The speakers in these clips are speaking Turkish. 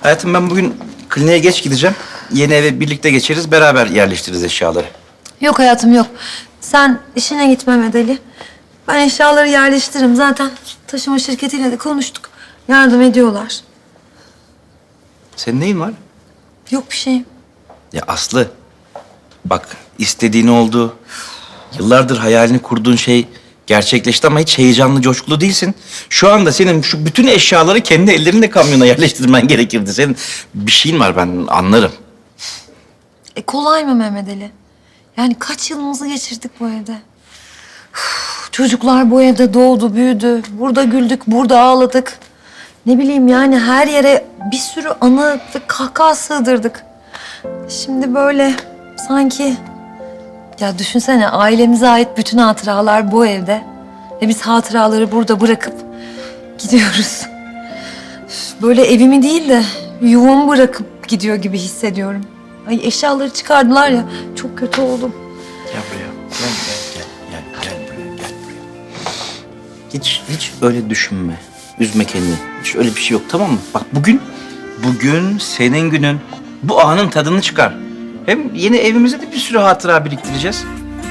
Hayatım ben bugün kliniğe geç gideceğim. Yeni eve birlikte geçeriz, beraber yerleştiririz eşyaları. Yok hayatım yok. Sen işine git Mehmet Ali. Ben eşyaları yerleştiririm. Zaten taşıma şirketiyle de konuştuk. Yardım ediyorlar. Senin neyin var? Yok bir şey. Ya Aslı, bak istediğin oldu. Yıllardır hayalini kurduğun şey gerçekleşti ama hiç heyecanlı, coşkulu değilsin. Şu anda senin şu bütün eşyaları kendi ellerinle kamyona yerleştirmen gerekirdi. Senin bir şeyin var ben anlarım. E kolay mı Mehmet Ali? Yani kaç yılımızı geçirdik bu evde. Çocuklar bu evde doğdu, büyüdü. Burada güldük, burada ağladık. Ne bileyim yani her yere bir sürü anı ve kahkaha sığdırdık. Şimdi böyle sanki... Ya düşünsene ailemize ait bütün hatıralar bu evde. Ve biz hatıraları burada bırakıp gidiyoruz. Böyle evimi değil de yuvamı bırakıp gidiyor gibi hissediyorum. Ay eşyaları çıkardılar ya çok kötü oldum. Gel buraya. Gel, gel, gel, gel, gel buraya, gel buraya. Hiç, hiç öyle düşünme. Üzme kendini. Hiç öyle bir şey yok tamam mı? Bak bugün, bugün senin günün. Bu anın tadını çıkar. Hem yeni evimize de bir sürü hatıra biriktireceğiz.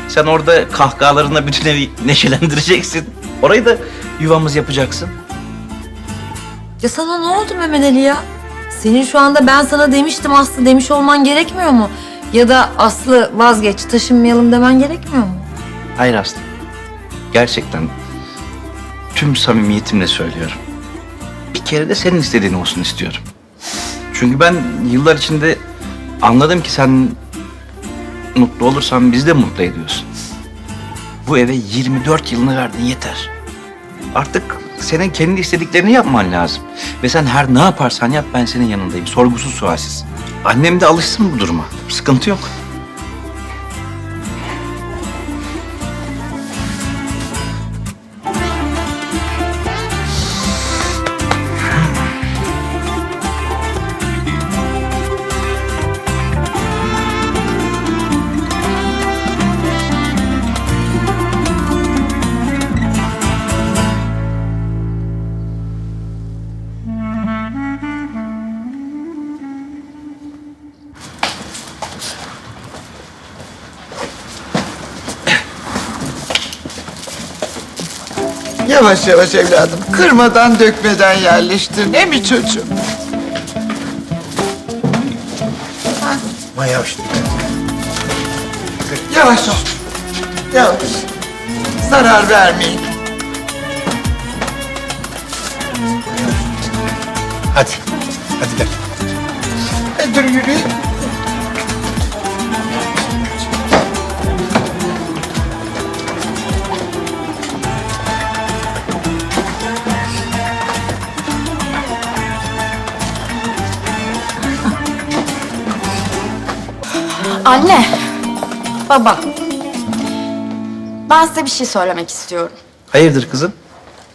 Sen orada kahkahalarınla bütün evi neşelendireceksin. Orayı da yuvamız yapacaksın. Ya sana ne oldu Mehmet Ali ya? Senin şu anda ben sana demiştim Aslı demiş olman gerekmiyor mu? Ya da Aslı vazgeç taşınmayalım demen gerekmiyor mu? Hayır Aslı. Gerçekten tüm samimiyetimle söylüyorum. Bir kere de senin istediğin olsun istiyorum. Çünkü ben yıllar içinde anladım ki sen mutlu olursan bizi de mutlu ediyorsun. Bu eve 24 yılını verdin yeter. Artık senin kendi istediklerini yapman lazım. Ve sen her ne yaparsan yap ben senin yanındayım. Sorgusuz sualsiz. Annem de alışsın bu duruma. Sıkıntı yok. Yavaş yavaş evladım. Kırmadan dökmeden yerleştir. Ne mi çocuğum? Ama yavaş. Yavaş ol. Yavaş. Zarar vermeyin. Hadi. Hadi gel. E, dur yürüyün. Anne, baba. Ben size bir şey söylemek istiyorum. Hayırdır kızım?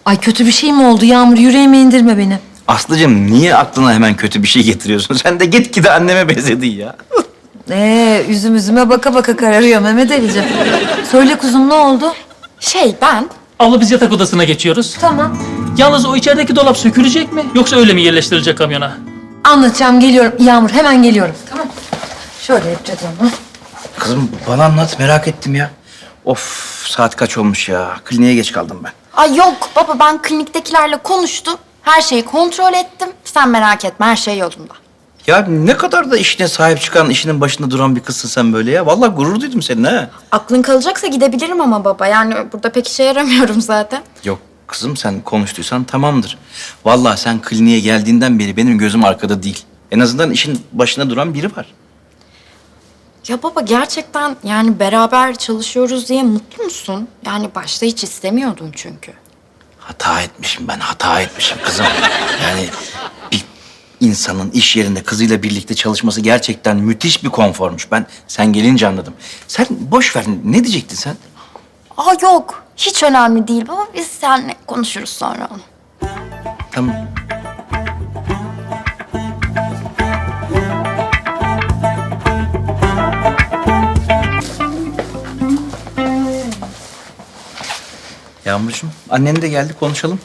Ay kötü bir şey mi oldu Yağmur? Yüreğime indirme beni. Aslıcığım niye aklına hemen kötü bir şey getiriyorsun? Sen de git gide anneme benzedin ya. Ee, üzüm üzüme baka baka kararıyor Mehmet Ali'ciğim. Söyle kuzum ne oldu? Şey ben, Abla biz yatak odasına geçiyoruz. Tamam. Yalnız o içerideki dolap sökülecek mi? Yoksa öyle mi yerleştirilecek kamyona? Anlatacağım geliyorum. Yağmur hemen geliyorum. Tamam. Şöyle yapacağız onu. Kızım bana anlat merak ettim ya. Of saat kaç olmuş ya. Kliniğe geç kaldım ben. ay yok baba ben kliniktekilerle konuştum. Her şeyi kontrol ettim. Sen merak etme her şey yolunda. Ya ne kadar da işine sahip çıkan, işinin başında duran bir kızsın sen böyle ya. Vallahi gurur duydum senin ha. Aklın kalacaksa gidebilirim ama baba. Yani burada pek işe yaramıyorum zaten. Yok kızım sen konuştuysan tamamdır. Vallahi sen kliniğe geldiğinden beri benim gözüm arkada değil. En azından işin başında duran biri var. Ya baba gerçekten yani beraber çalışıyoruz diye mutlu musun? Yani başta hiç istemiyordun çünkü. Hata etmişim ben, hata etmişim kızım. Yani bir insanın iş yerinde kızıyla birlikte çalışması gerçekten müthiş bir konformuş. Ben sen gelince anladım. Sen boş ver, ne diyecektin sen? Aa yok hiç önemli değil baba. Biz seninle konuşuruz sonra onu. Tamam. Yağmurcuğum, annen de geldi konuşalım.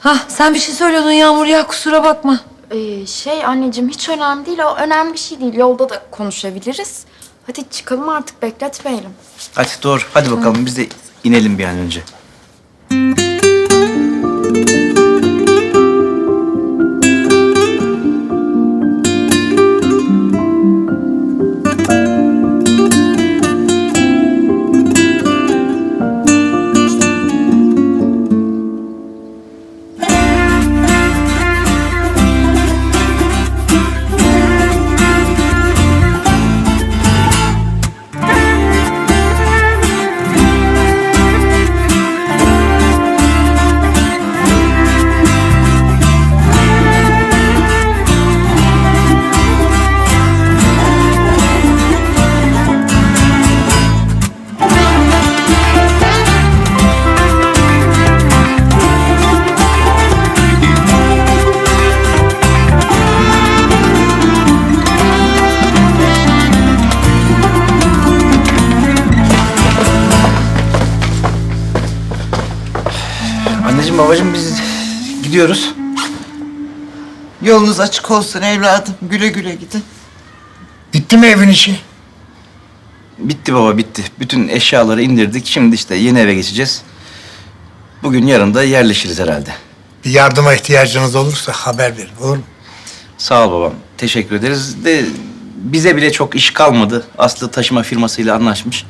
Hah sen bir şey söylüyordun Yağmur ya kusura bakma. Ee, şey anneciğim hiç önemli değil. O önemli bir şey değil. Yolda da konuşabiliriz. Hadi çıkalım artık bekletmeyelim. Hadi doğru. Hadi bakalım biz de inelim bir an önce. Babacığım biz gidiyoruz. Yolunuz açık olsun evladım. Güle güle gidin. Bitti mi evin işi? Bitti baba bitti. Bütün eşyaları indirdik. Şimdi işte yeni eve geçeceğiz. Bugün yarın da yerleşiriz herhalde. Bir yardıma ihtiyacınız olursa haber verin olur mu? Sağ ol babam. Teşekkür ederiz. De bize bile çok iş kalmadı. Aslı taşıma firmasıyla anlaşmış.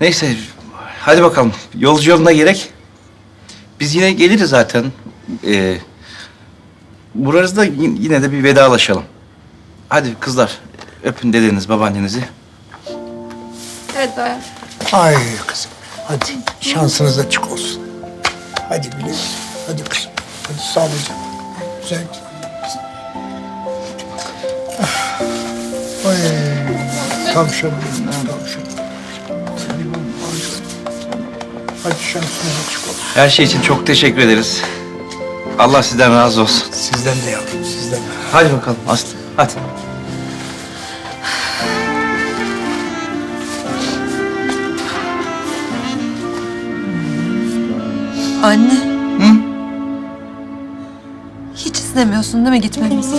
Neyse hadi bakalım. Yolcu yoluna gerek. Biz yine geliriz zaten. Ee, buranızda y- yine de bir vedalaşalım. Hadi kızlar öpün dedeniz babaannenizi. Evet Daya. Ay kızım. Hadi şansınız açık olsun. Hadi güle güle. Hadi kızım. Hadi sağlıcakla. Güzel. Ah. Ay tavşanım Hadi şansınız açık olsun. Her şey için çok teşekkür ederiz. Allah sizden razı olsun. Sizden de yavrum sizden de. Hadi bakalım Aslı. Hadi. Anne. Hı? Hiç istemiyorsun değil mi gitmemizi?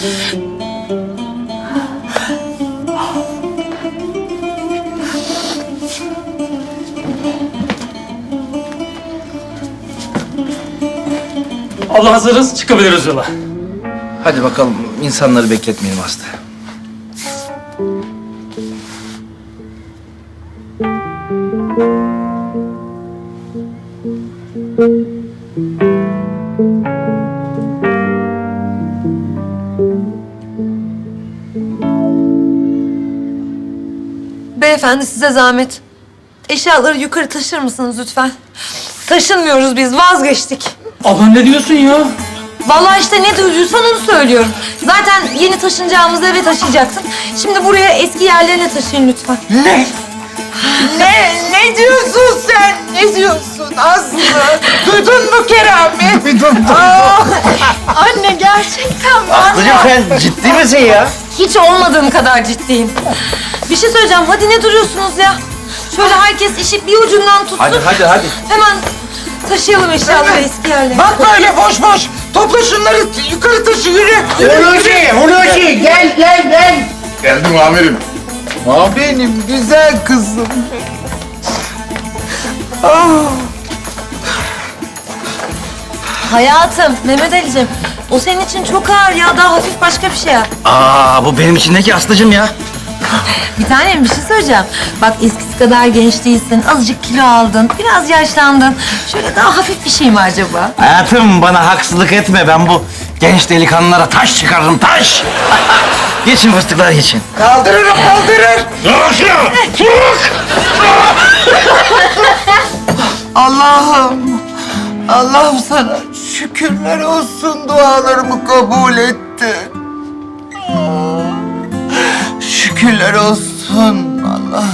Allah hazırız çıkabiliriz yola. Hadi bakalım insanları bekletmeyelim Aslı. Beyefendi size zahmet. Eşyaları yukarı taşır mısınız lütfen? Taşınmıyoruz biz vazgeçtik. Abla ne diyorsun ya? Vallahi işte ne duyduysan onu söylüyorum. Zaten yeni taşınacağımız eve taşıyacaksın. Şimdi buraya eski yerlerine taşıyın lütfen. Ne? ne? Ne diyorsun sen? Ne diyorsun Aslı? Duydun mu Kerami? Duydum, duydum. Anne gerçekten mi? Aslıcığım sen ciddi misin ya? Hiç olmadığım kadar ciddiyim. Bir şey söyleyeceğim. Hadi ne duruyorsunuz ya? Şöyle herkes işi bir ucundan tutsun. Hadi hadi hadi. Hemen taşıyalım eşyaları eski yerlere. Bak böyle boş boş. Topla şunları yukarı taşı yürü. Hulusi, Hulusi gel gel gel. Geldim amirim. Benim güzel kızım. Ah. Hayatım, Mehmet Ali'cim. O senin için çok ağır ya. Daha hafif başka bir şey yap. Aa bu benim içindeki Aslıcığım ya. Bir tanem bir şey söyleyeceğim. Bak eskisi kadar genç değilsin. Azıcık kilo aldın. Biraz yaşlandın. Şöyle daha hafif bir şey mi acaba? Hayatım bana haksızlık etme. Ben bu genç delikanlılara taş çıkarırım taş. geçin fıstıklar geçin. Kaldırırım kaldırır. Allah'ım. Allah'ım sana şükürler olsun dualarımı kabul etti. Şükürler olsun Allah.